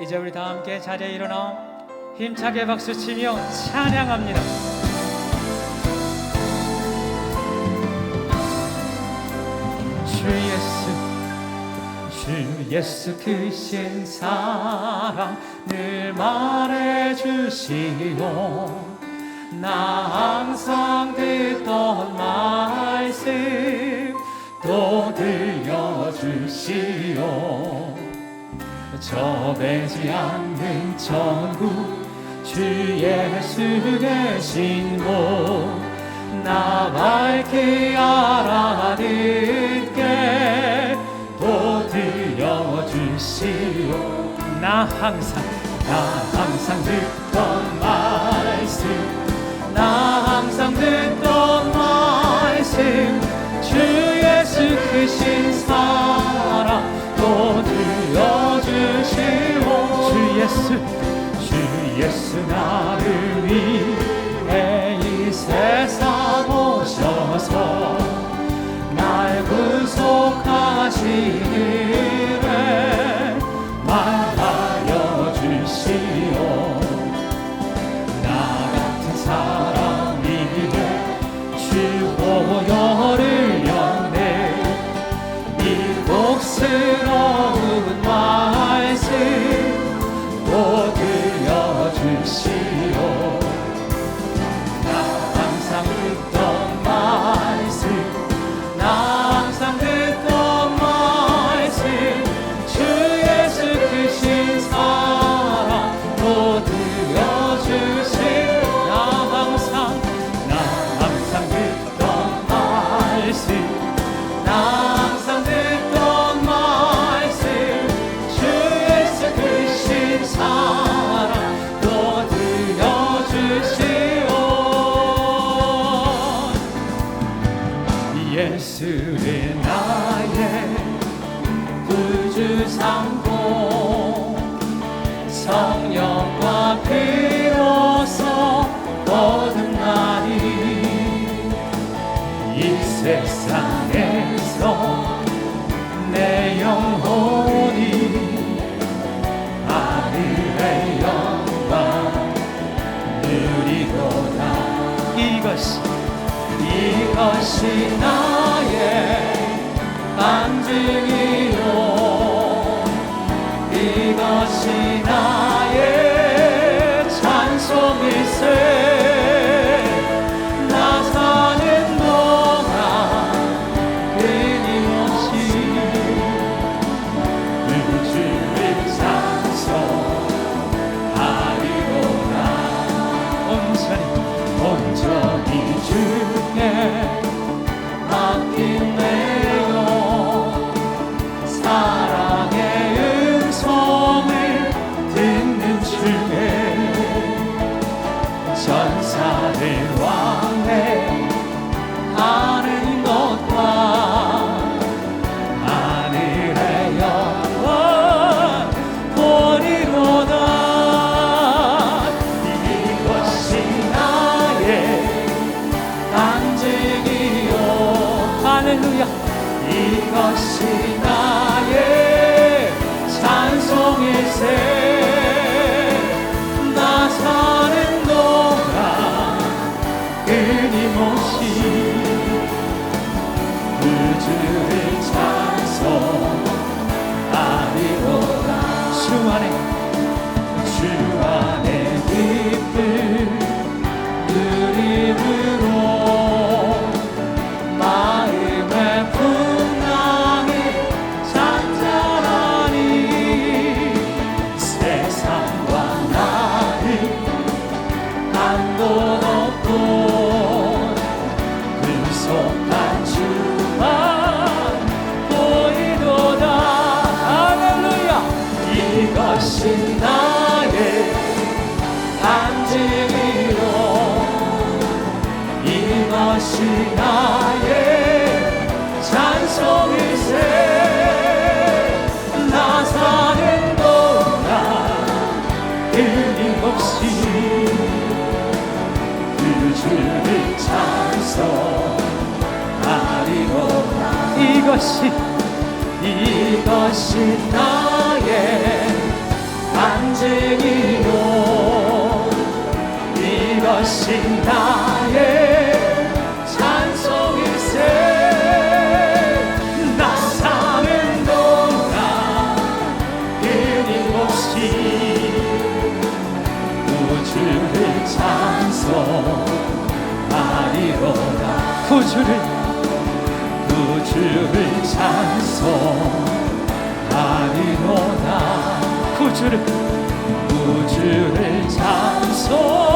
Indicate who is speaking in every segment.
Speaker 1: 이제 우리 다 함께 자리에 일어나 힘차게 박수치며 찬양합니다. 주 예수 크신 사랑 늘 말해주시오 나 항상 듣던 말씀 또 들려주시오 저배지 않는 천국 주 예수 계신 곳나 밝히 알아듣게 또 들려주시오. 나 항상 나 항상 듣던 말씀 나 항상 듣던 말씀 나를 위해 이 세상 오셔서 날 구속하시기 이것이 이것이 나의 반증이요. 이것이 것이 나의 찬송일세 나 사는 동안 끊임없이 그 주를 찬송하리로다 이것이 이것이 나의 간 다행이요. 이것이 나 하리로다. 구주를 구주를 찬송하리로다. 구주를 구주를 찬송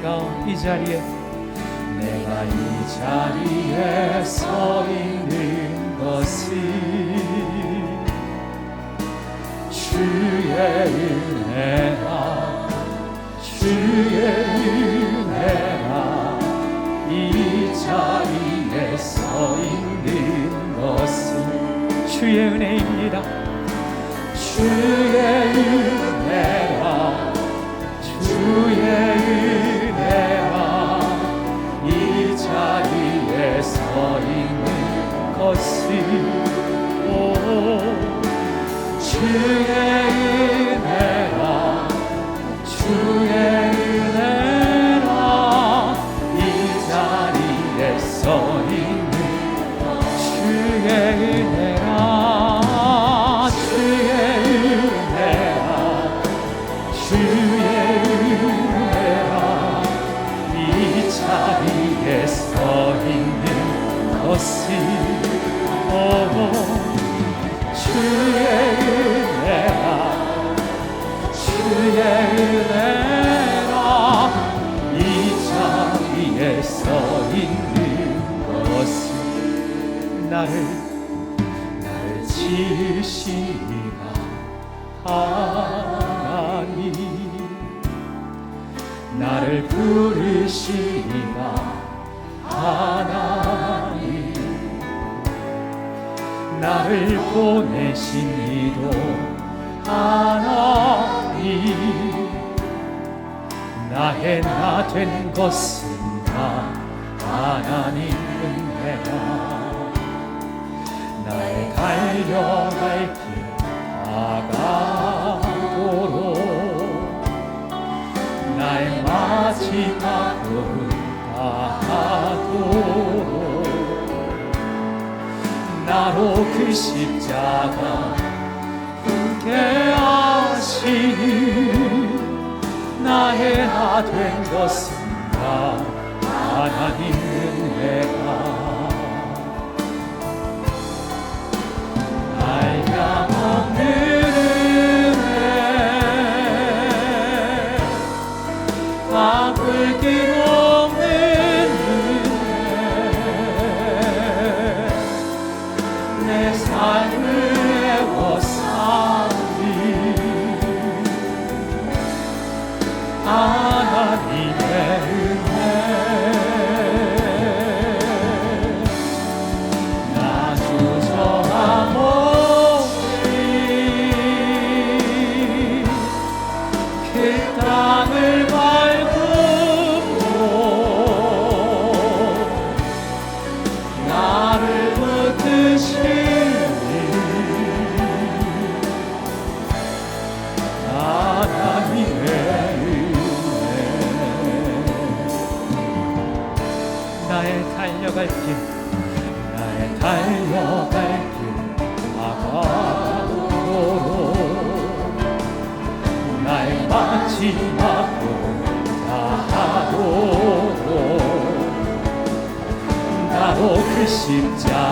Speaker 1: 내가 이 자리에 내가 이 자리에 서 있는 것이 주의 은혜라 주의 은혜라. 이 자리에 서 있는 것은 주의 은혜입니다. 주의 은혜라 주의 주 나를 나를 지으시니가 하나님 나를 부르시니가 하나님 나를 보내신 이도 하나님 나의 나 된 것은 다 하나님 은혜라 나의 달려갈 길 다가도록 나의 마지막 걸음 다하도록 나로 그 십자가 함께 하시니 나의 나된 것은 осіб.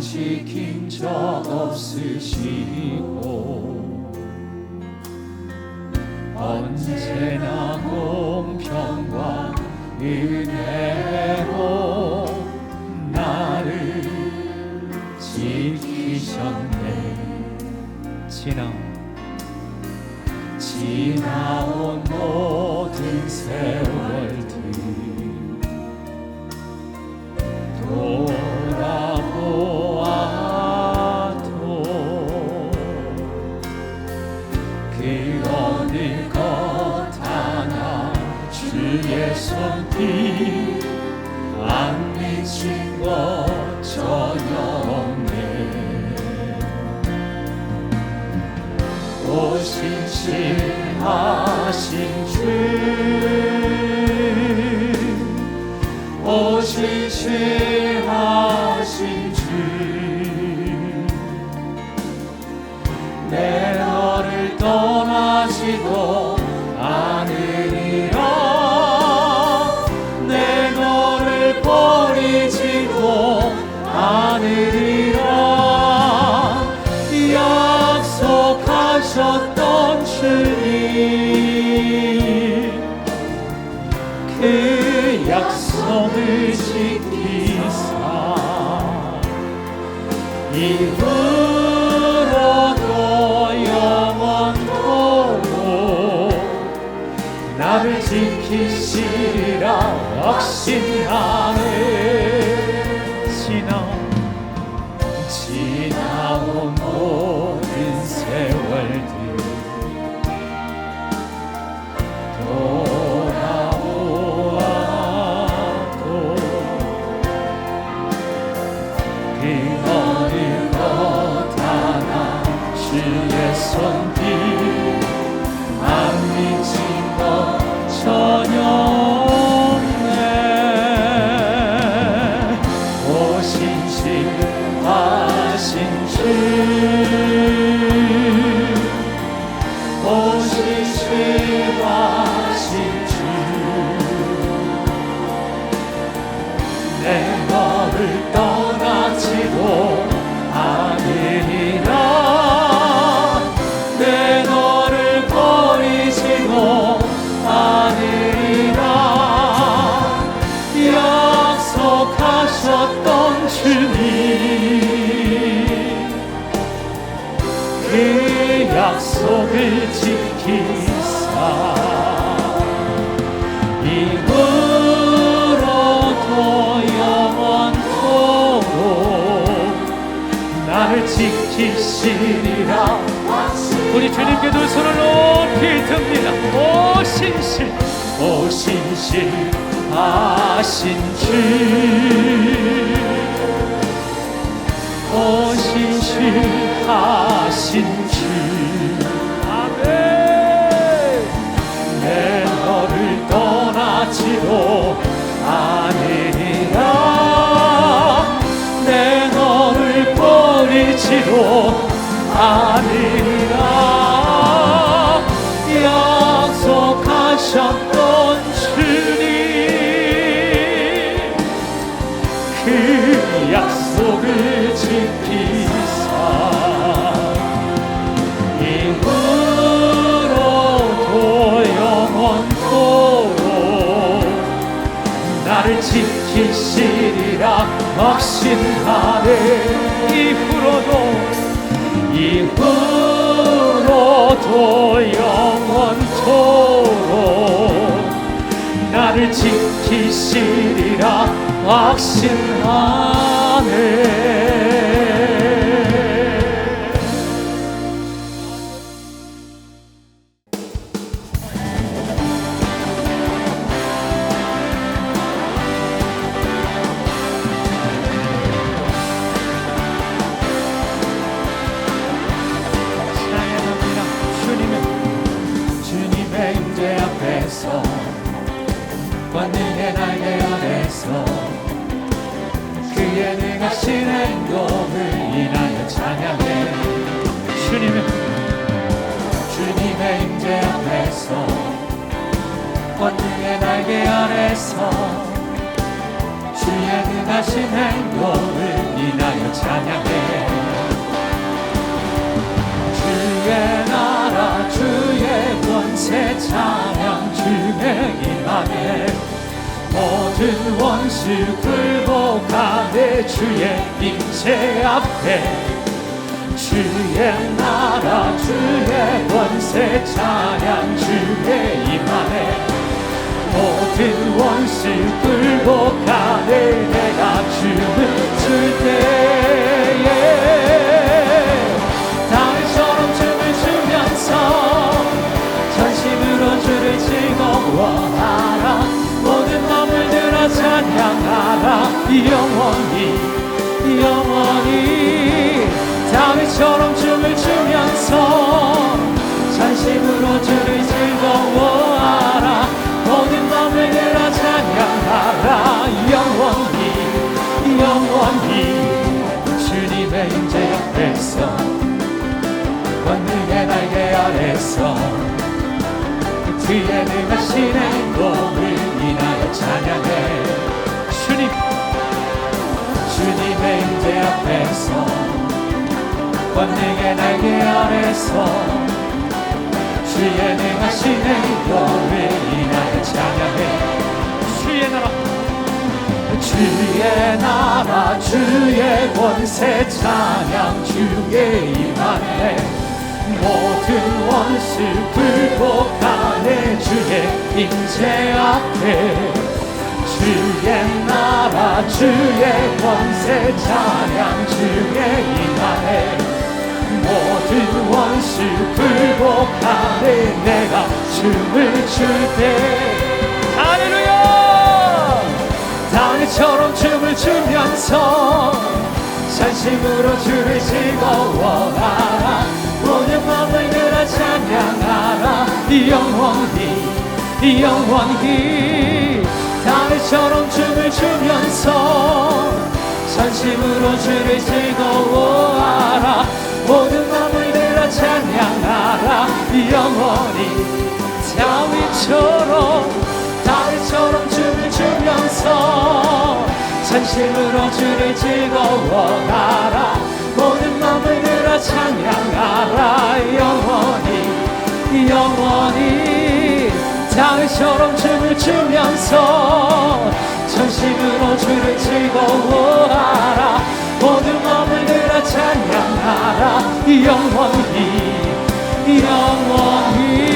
Speaker 1: 안식인 적 없으시고 언제나 공평과 은혜로 나를 지키셨네. 신앙 그 어느 것 하나 주의 손길 안 미친 것 전혀 없네. 오신실하신 주 오신실하신 Spirit. 확신하 손을 높이 듭니다. 오 신실.
Speaker 2: 오 신실 하신 주, 오 신실 하신 주,
Speaker 1: 아멘.
Speaker 2: 내 너를 떠나지도 않으리라, 내 너를 버리지도 않으리라, 확신하네
Speaker 1: 이후로도
Speaker 2: 이후로도 영원토록 나를 지키시리라 확신하네 권능의 날개 아래서 그의 능하신 행동을 인하여 찬양해.
Speaker 1: 주님의
Speaker 2: 주님의 임재 앞에서 권능의 날개 아래서 주의 능하신 행동을 인하여 찬양해. 주의 나라 주의 권세 찬양 주의 임하네. 모든 원수 굴복하네 주의 임재 앞에. 주의 나라 주의 권세 찬양 주의 임하네. 모든 원수 굴복하네 내가 춤을 출때 영원히 영원히 다윗처럼 춤을 추면서 전심으로 주를 즐거워하라. 모든 마음들아 찬양하라. 영원히 영원히 주님의 임재 앞에서 권능의 날개 아래서 그의 능하신 행동을 인하여 찬양해. 주님 주님의 임재 앞에서 권능의 날개 아래서 주의 능하신 행동을 인하여 찬양해.
Speaker 1: 주의 나라.
Speaker 2: 주의 나라 주의 권세 찬양 주의 임하네 모든 원수 굴복하네. 주의 임재 앞에 주의 주의 권세 찬양 주의 임하네 모든 원수 굴복하네. 내가 춤을 출때 할렐루야! 다윗처럼 춤을 추면서 전심으로 주를 즐거워하라. 모든 마음을 들어 찬양하라. 영원히 영원히 사람들처럼 춤을 추면서 전심으로 주를 즐거워하라. 모든 마음을 내라 찬양하라. 영원히 다윗처럼 다윗처럼 춤을 추면서 전심으로 주를 즐거워하라. 모든 마음을 내라 찬양하라. 영원히 영원히. 다윗처럼 춤을 추면서 전심으로 주를 즐거워하라. 모든 마음을 들어 찬양하라. 영원히 영원히